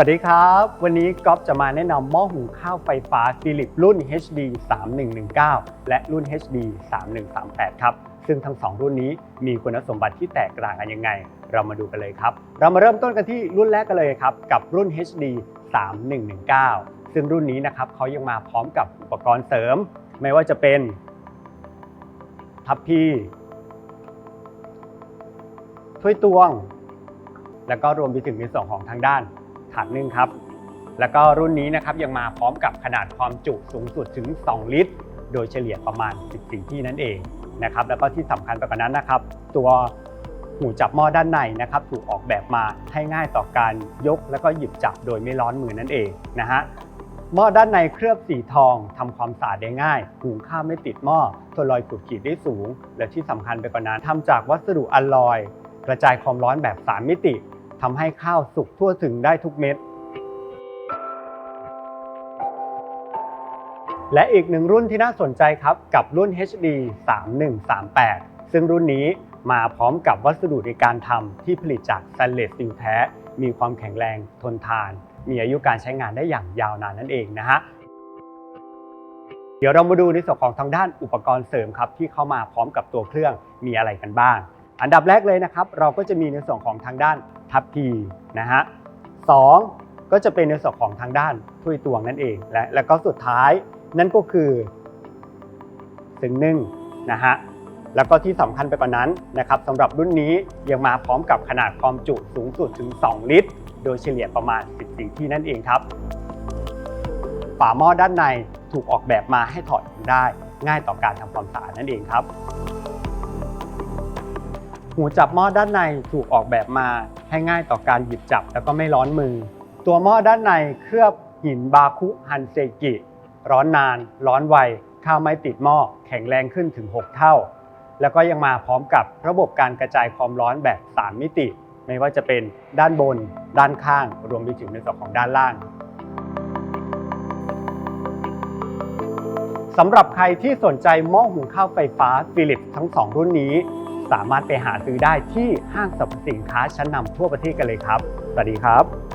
วัสดีครับ วันนี้ก๊อฟจะมาแนะนำหม้อหุงข้าวไฟฟ้าฟิลิปรุ่น HD 3119 และรุ่น HD 3138 ครับ ซึ่งทั้งสองรุ่นนี้มีคุณสมบัติที่แตกต่างกันยังไง เรามาดูกันเลยครับ เรามาเริ่มต้นกันที่รุ่นแรกกันเลยครับ กับรุ่น HD 3119 ซึ่งรุ่นนี้นะครับเขายังมาพร้อมกับอุปกรณ์เสริม ไม่ว่าจะเป็นทัพพีถ้วยตวง แล้วก็รวมไปถึงในส่วนของทางด้าน ถังนึ่งครับ แล้วก็รุ่นนี้นะครับยังมาพร้อมกับขนาดความจุสูงสุดถึง 2 ลิตร โดยเฉลี่ยประมาณ 14 ที่นั่นเองนะครับแล้วก็ที่สำคัญไปกว่านั้นนะครับ ตัวหูจับหม้อด้านในนะครับ ถูกออกแบบมาให้ง่ายต่อการยกแล้วก็หยิบจับโดยไม่ร้อนมือนั่นเองนะฮะหม้อด้านในเคลือบสีทองทำความสะอาดได้ง่ายหุงข้าวไม่ติดหม้อทนรอยขูดขีดได้สูง และที่สำคัญไปกว่านั้นทำจากวัสดุอลลอย กระจายความร้อนแบบ 3 มิติ ทำให้ข้าวสุกทั่วถึงได้ทุกเม็ด และอีกหนึ่งรุ่นที่น่าสนใจครับ กับรุ่น HD 3138 ซึ่งรุ่นนี้มาพร้อมกับวัสดุในการทำที่ผลิตจากสแตนเลสสตีลแท้ มีความแข็งแรงทนทาน มีอายุการใช้งานได้อย่างยาวนานนั่นเองนะฮะเดี๋ยวเรามาดูในส่วนของทางด้านอุปกรณ์เสริมครับที่เข้ามาพร้อมกับตัวเครื่องมีอะไรกันบ้าง อันดับแรกเลยนะครับ เราก็จะมีในส่วนของทางด้านทัพพีนะฮะสองก็จะเป็นในส่วนของทางด้านถ้วยตวงนั่นเองและแล้วก็สุดท้ายนั่นก็คือซึ้งนึ่งนะฮะแล้วก็ที่สำคัญไปกว่านั้นนะครับสำหรับรุ่นนี้ยังมาพร้อมกับขนาดความจุสูงสุดถึง 2 ลิตร โดยเฉลี่ยประมาณ 14 ที่นั่นเองครับฝาหม้อด้านในถูกออกแบบมาให้ถอดออกได้ ง่ายต่อการทำความสะอาดนั่นเองครับ หูจับหม้อด้านในถูกออกแบบมาให้ง่ายต่อการหยิบจับแล้วก็ไม่ร้อนมือ ตัวหม้อด้านในเคลือบหินบาคุฮันเซกิ ร้อนนาน ร้อนไวข้าวไม่ติดหม้อแข็งแรงขึ้นถึง 6 เท่า แล้วก็ยังมาพร้อมกับระบบการกระจายความร้อนแบบ 3 มิติ ไม่ว่าจะเป็นด้านบน ด้านข้าง รวมไปถึงในส่วนของด้านล่างสำหรับใครที่สนใจหม้อหุงข้าวไฟฟ้าฟิลิปทั้ง 2 รุ่นนี้ สามารถไปหาซื้อได้ที่ห้างสรรพสินค้าชั้นนำทั่วประเทศกันเลยครับ สวัสดีครับ